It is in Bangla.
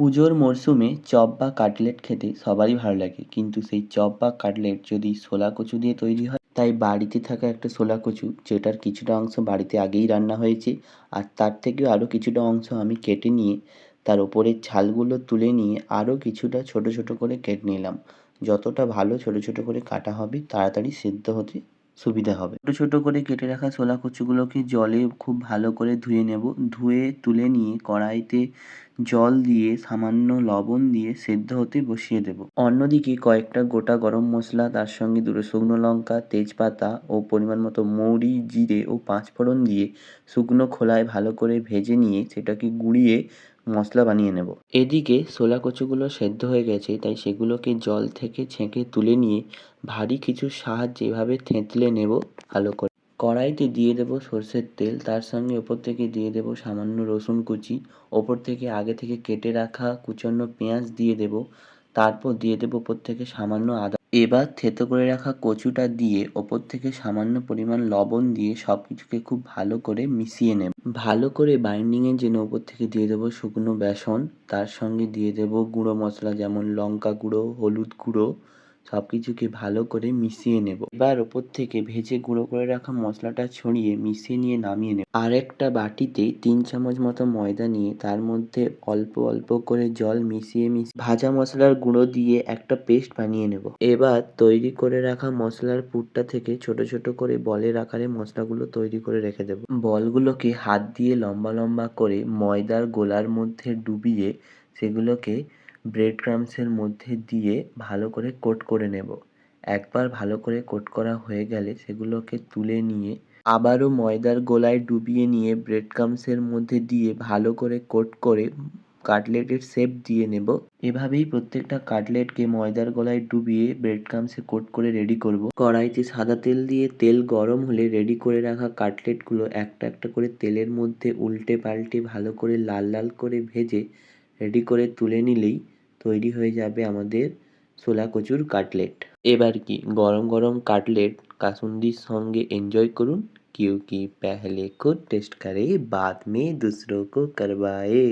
পুজোর মরশুমে চপ বা কাটলেট খেতে সবারই ভালো লাগে। কিন্তু সেই চপ বা কাটলেট যদি ছোলা কচু দিয়ে তৈরি হয়, তাই বাড়িতে থাকা একটা ছোলা কচু, যেটার কিছুটা অংশ বাড়িতে আগেই রান্না হয়েছে, আর তার থেকেও আরও কিছুটা অংশ আমি কেটে নিয়ে তার ওপরের ছালগুলো তুলে নিয়ে আরও কিছুটা ছোট ছোট করে কেটে নিলাম। যতটা ভালো ছোট ছোট করে কাটা হবে, তাড়াতাড়ি সেদ্ধ হতে সুবিধা হবে। ছোট ছোট করে কেটে রাখা ছোলা কচুগুলোকে জলে খুব ভালো করে ধুয়ে নেব। ধুয়ে তুলে নিয়ে কড়াইতে জল দিয়ে, সামান্য লবণ দিয়ে সেদ্ধ হতে বসিয়ে দেব। অন্যদিকে কয়েকটা গোটা গরম মশলা, তার সঙ্গে দুটো শুকনো লঙ্কা, তেজপাতা ও পরিমাণ মতো মৌরি, জিরে ও পাঁচফোড়ন দিয়ে শুকনো খোলায় ভালো করে ভেজে নিয়ে সেটাকে গুঁড়িয়ে মশলা বানিয়ে নেব। এদিকে ছোলা কচুগুলো সেদ্ধ হয়ে গেছে, তাই সেগুলোকে জল থেকে ছেঁকে তুলে নিয়ে ভারী কিছু সাহায্যে এভাবে থেঁতলে নেব ভালো করে। কড়াইতে দিয়ে দেব সর্ষের তেল, তার সঙ্গে ওপর থেকে দিয়ে দেব সামান্য রসুন কুচি, ওপর থেকে আগে থেকে কেটে রাখা কুচানো পেঁয়াজ দিয়ে দেবো তারপর দিয়ে দেবো ওপর থেকে সামান্য আদা। এবার থেতো করে রাখা কচুটা দিয়ে ওপর থেকে সামান্য পরিমাণ লবণ দিয়ে সব কিছুকে খুব ভালো করে মিশিয়ে নেব। ভালো করে বাইন্ডিংয়ের জন্য ওপর থেকে দিয়ে দেবো শুকনো বেসন, তার সঙ্গে দিয়ে দেবো গুঁড়ো মশলা যেমন লঙ্কা গুঁড়ো, হলুদ গুঁড়ো সব কিছুকে ভালো করে মিশিয়ে নেব। এবার ওপর থেকে ভেজে গুঁড়ো করে রাখা মশলাটা ছড়িয়ে মিশিয়ে নিয়ে নামিয়ে নেব। আর একটা বাটিতে তিন চামচ মতো ময়দা নিয়ে তার মধ্যে অল্প অল্প করে জল মিশিয়ে মিশিয়ে ভাজা মশলার গুঁড়ো দিয়ে একটা পেস্ট বানিয়ে নেব। এবার তৈরি করে রাখা মশলার পুরটা থেকে ছোট ছোট করে বলের আকারে মশলাগুলো তৈরি করে রেখে দেব। বলগুলোকে হাত দিয়ে লম্বা লম্বা করে ময়দার গোলার মধ্যে ডুবিয়ে সেগুলোকে ব্রেড ক্রামসের মধ্যে দিয়ে ভালো করে কোট করে নেব। একবার ভালো করে কোট করা হয়ে গেলে সেগুলোকে তুলে নিয়ে আবারও ময়দার গোলায় ডুবিয়ে নিয়ে ব্রেড ক্রামসের মধ্যে দিয়ে ভালো করে কোট করে কাটলেটের শেপ দিয়ে নেব। এভাবেই প্রত্যেকটা কাটলেটকে ময়দার গলায় ডুবিয়ে ব্রেড ক্রামসে কোট করে রেডি করব। কড়াইতে সাদা তেল দিয়ে তেল গরম হলে রেডি করে রাখা কাটলেটগুলো একটা একটা করে তেলের মধ্যে উল্টে পাল্টে ভালো করে লাল লাল করে ভেজে রেডি করে তুলে নিলেই তৈরি হয়ে যাবে আমাদের ছোলা কচুর কাটলেট এবার কি গরম গরম কাটলেট কাসুন্দির সঙ্গে এনজয় করুন क्योंकि पहले खुद टेस्ट करे बाद में दूसरों को करवाए